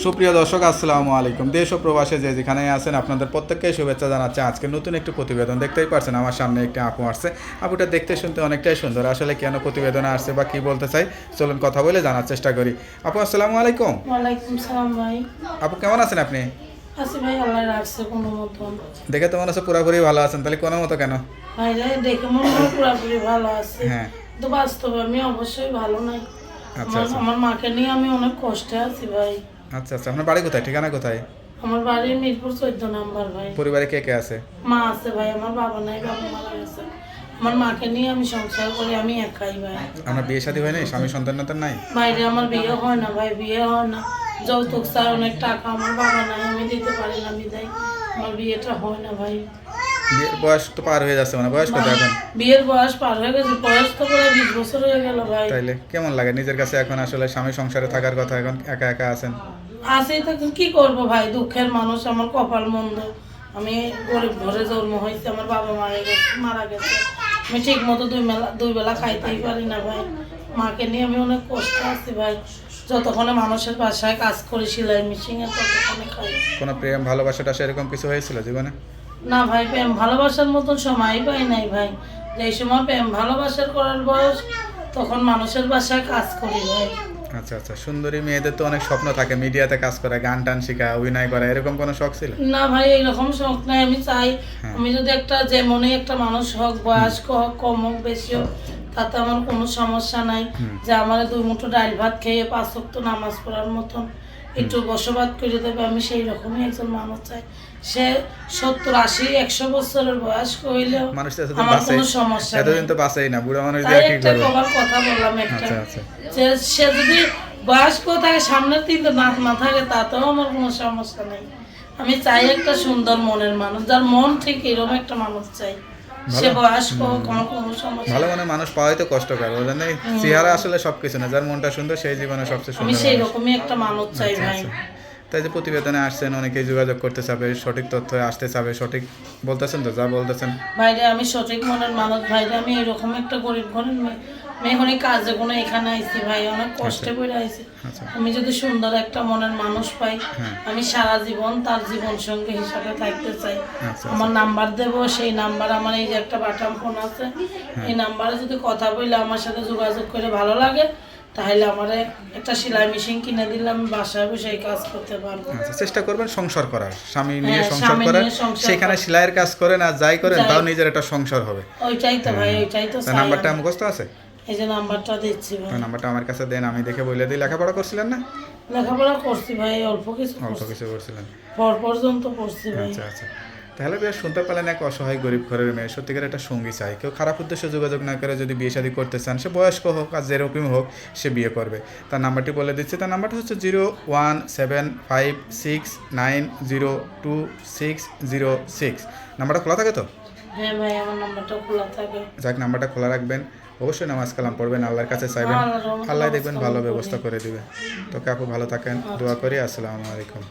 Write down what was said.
সুপ্রিয় দর্শক আসসালামু আলাইকুম। দেশ ও প্রবাসে যে যেখানে আছেন আপনাদের প্রত্যেককে শুভেচ্ছা জানাচ্ছে। আজকে নতুন একটি প্রতিবেদন দেখতেই পারছেন আমার সামনে একটি আপু আসছে। আপুটা দেখতে শুনতে অনেকটাই সুন্দর। আসলে কেন প্রতিবেদনে আসছে বা কি বলতে চাই চলুন কথা বলে জানার চেষ্টা করি। আপু আসসালামু আলাইকুম। ভাই। আপু কেমন আছেন আপনি? দেখে তো মনে হচ্ছে পুরোপুরি ভালো আছেন। তাহলে কোনো মতো কেন? দেখে মনে হয় পুরোপুরি ভালো আছে। হ্যাঁ। তো বাস্তবে আমি অবশ্যই ভালো নাই। আচ্ছা আচ্ছা। আমার মাকে নিয়ে আমি অনেক কষ্টে আছি ভাই। আচ্ছা আচ্ছা আপনার বাড়ি কোথায়? ঠিকানা কোথায়? আমার বাড়ি মিরপুর চোদ্দ নাম্বার ভাই। পরিবারে কে কে আছে? মা আছে ভাই আমার বাবা নাই বাবা মারা গেছে। আমার মাকে নিয়ে আমি সংসার করি আমি একাই ভাই। আপনার বিয়ে শাদী হয় নাই স্বামী সন্তান নন্তান নাই? বাইরে আমার বিয়ে হয় না ভাই বিয়ে হয় না। যৌতুক চাই অনেক টাকা আমার বাবা নাই আমি দিতে পারি না বিদায়। আমার বিয়েটা হয় না ভাই। বিয়ের বয়স তো পার হয়ে যাচ্ছে মানে বয়স কত এখন? বিয়ের বয়স পার হয়ে গেছে বয়স তো প্রায় বিশ বছর হয়ে গেল ভাই। তাইলে কেমন লাগে নিজের কাছে এখন আসলে স্বামী সংসারে থাকার কথা এখন একা একা আছেন? আসি তো কি করব ভাই? দুঃখের মানুষ আমার কপাল মন্দ। আমি গরিব ঘরে জন্ম হয়েছে আমার বাবা মারা গেছে মারা গেছে। আমি ঠিক মতো দুই মেলা দুই বেলা খাইতেই পারি না ভাই। মাকে নিয়ে আমি অনেক কষ্ট আছি ভাই। যতক্ষণে মানুষের বাসায় কাজ করি সেলাই মেশিনে ততক্ষণে খাই। কোনো প্রেম ভালোবাসাটা সেরকম কিছু হয়েছিল জীবনে? না ভাই প্রেম ভালোবাসার মতন সময় পাই নাই ভাই। যেই সময় প্রেম ভালোবাসার করার বয়স তখন মানুষের বাসায় কাজ করি ভাই। আচ্ছা আচ্ছা। সুন্দরী মেয়েদের তো অনেক স্বপ্ন থাকে মিডিয়াতে কাজ করা গান টান শেখা অভিনয় করা এরকম কোনো শখ ছিল? না ভাই এরকম শখ নাই আমি চাই হ্যাঁ। আমি যদি একটা যে মনে একটা মানুষ হোক বয়স্ক হোক কম হোক বেশি হোক তাতে আমার কোনো সমস্যা নাই যে আমার দুই মুঠো ডাল ভাত খেয়ে পাঁচ নামাজ পড়ার মতন। একটু বসবাস করে দেবে আমি সেই রকমই একজন মানুষ চাই। সে সত্তর আশি একশো বছরের বয়স্ক হইলেও এতদিন আমার কোনো সমস্যা এতদিন তো বাঁচেই না বুড়া মানুষ একটা কবার কথা বললাম একটা। আচ্ছা আচ্ছা। যে সে যদি বয়স্ক থাকে সামনের তিনটে দাঁত না থাকে তাতেও আমার কোনো সমস্যা নেই। আমি চাই একটা সুন্দর মনের মানুষ যার মন ঠিক এরকম একটা মানুষ চাই। সে ভালো। বয়স্ক হোক কোনো সমস্যা। ভালো মনে মানুষ পাওয়াই তো কষ্টকর ওদের নেই চেহারা আসলে সবকিছু না যার মনটা সুন্দর সেই জীবনে সবচেয়ে আমি সুন্দর সেই রকমই একটা মানুষ চাই আচ্ছা, ভাই। আচ্ছা। তাই যে প্রতিবেদনে আসছেন অনেকেই যোগাযোগ করতে চাবে সঠিক তথ্য আসতে চাবে সঠিক বলতেছেন তো যা বলতেছেন। ভাইরে আমি সঠিক মনের মানুষ ভাইরে আমি এরকম একটা গরিব ঘরের মেয়ে মেয়ে অনেক কাজে কোনো এখানে আইছি ভাই অনেক কষ্টে পড়ে আইছি। আচ্ছা। আমি যদি সুন্দর একটা মনের মানুষ পাই হ্যাঁ। আমি সারা জীবন তার জীবন সঙ্গে হিসাবে থাকতে চাই। আচ্ছা আমার নাম্বার দেব সেই নাম্বার আমার এই যে একটা বাটাম ফোন আছে হ্যাঁ। এই নাম্বারে যদি কথা বললে আমার সাথে যোগাযোগ করে ভালো লাগে তাহলে আমার একটা সেলাই মেশিন কিনে দিলে আমি বাসায় বসে এই কাজ করতে পারব। আচ্ছা চেষ্টা করবেন সংসার করার। স্বামী নিয়ে হ্যাঁ, সংসার স্বামী করার সেখানে করা। সেলাইয়ের কাজ করেন আর যাই করেন তাও নিজের একটা সংসার হবে। ওইটাই তো ভাই ওইটাই তো নাম্বারটা আমি। মুখস্থ আছে? এই যে নাম্বারটা দিচ্ছি ভাই। নাম্বারটা আমার কাছে দেন আমি দেখে বলে দিই। লেখাপড়া করছিলেন না? লেখাপড়া করছি ভাই অল্প কিছু অল্প কিছু করছিলেন। পর পর্যন্ত পড়ছি ভাই। আচ্ছা আচ্ছা। তাহলে বেশ শুনতে পেলেন এক অসহায় গরিব ঘরের মেয়ে। সত্যিকার একটা সঙ্গী চাই। কেউ খারাপ উদ্দেশ্যে যোগাযোগ না করে যদি বিয়ে শাদী করতে চান সে বয়স্ক হোক আর যেরকমই হোক সে বিয়ে করবে। তার নাম্বারটি বলে দিচ্ছি। তার নাম্বারটা হচ্ছে zero one seven five six nine zero two six zero six. নাম্বারটা খোলা থাকে তো? হ্যাঁ ভাই আমার নাম্বারটা খোলা থাকে। যাক নাম্বারটা খোলা রাখবেন। অবশ্যই নামাজ কালাম পড়বেন আল্লাহর কাছে চাইবেন। আল্লাহ দেখবেন ভালো ব্যবস্থা করে দিবে। তো কাকু ভালো থাকেন দোয়া করি আসসালামু আলাইকুম।